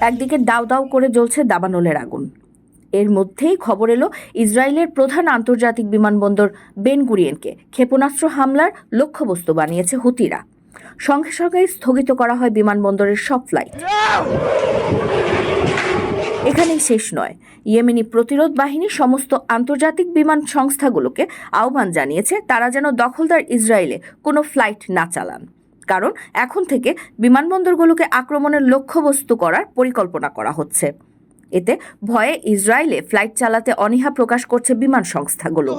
একদিকে দাউ দাউ করে জ্বলছে দাবানলের আগুন। এর মধ্যেই খবর এলো ইসরায়েলের প্রধান আন্তর্জাতিক বিমানবন্দর বেন গুরিয়েনকে ক্ষেপণাস্ত্র হামলার লক্ষ্যবস্তু বানিয়েছে হুতিরা। সঙ্গে সঙ্গে স্থগিত করা হয় বিমানবন্দরের সব ফ্লাইট। এখানেই শেষ নয়। ইয়েমেনি প্রতিরোধ বাহিনী সমস্ত আন্তর্জাতিক বিমান সংস্থাগুলোকে আহ্বান জানিয়েছে তারা যেন দখলদার ইসরায়েলে কোনো ফ্লাইট না চালান। কারণ এখন থেকে বিমানবন্দরগুলোকে আক্রমণের লক্ষ্যবস্তু করার পরিকল্পনা করা হচ্ছে। এতে ভয়ে ইসরায়েলে ফ্লাইট চালাতে অনীহা প্রকাশ করছে বিমান সংস্থাগুলো।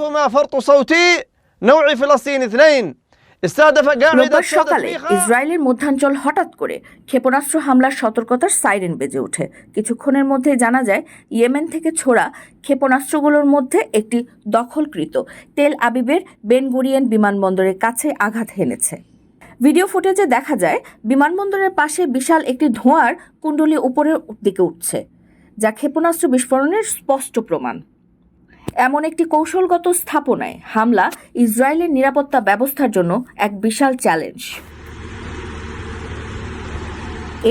রোববার সকালে ইসরায়েলের মধ্যাঞ্চল হঠাৎ করে ক্ষেপণাস্ত্র হামলার সতর্কতার সাইরেন বেজে ওঠে। কিছুক্ষণের মধ্যে জানা যায় ইয়েমেন থেকে ছোড়া ক্ষেপণাস্ত্রগুলোর মধ্যে একটি দখলকৃত তেল আবিবের বেনগুরিয়েন বিমানবন্দরের কাছে আঘাত হেনেছে। ভিডিও ফুটেজে দেখা যায়, বিমানবন্দরের পাশে বিশাল একটি ধোঁয়ার কুণ্ডলী উপরের দিকে উঠছে, যা ক্ষেপণাস্ত্র বিস্ফোরণের স্পষ্ট প্রমাণ। এমন একটি কৌশলগত স্থাপনায় হামলা ইসরায়েলের নিরাপত্তা ব্যবস্থার জন্য এক বিশাল চ্যালেঞ্জ।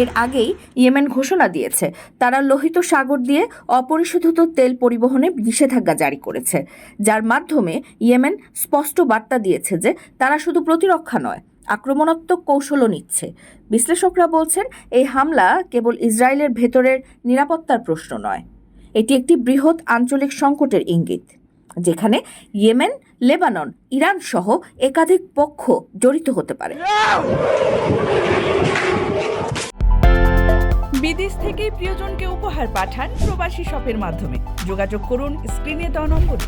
এর আগেই ইয়েমেন ঘোষণা দিয়েছে, তারা লোহিত সাগর দিয়ে অপরিশোধিত তেল পরিবহনে নিষেধাজ্ঞা জারি করেছে, যার মাধ্যমে ইয়েমেন স্পষ্ট বার্তা দিয়েছে যে তারা শুধু প্রতিরক্ষা নয় আক্রমণাত্মক কৌশলও নিচ্ছে। বিশ্লেষকরা বলছেন, এই হামলা কেবল ইসরায়েলের ভেতরের নিরাপত্তার প্রশ্ন নয়, এটি একটি বৃহৎ আঞ্চলিক সংকটের ইঙ্গিত, যেখানে ইয়েমেন, লেবানন, ইরান সহ একাধিক পক্ষ জড়িত হতে পারে। বিদেশ থেকে প্রিয়জনকে উপহার পাঠান প্রবাসী শপের মাধ্যমে। যোগাযোগ করুন স্ক্রিনে দেওয়া নম্বরে।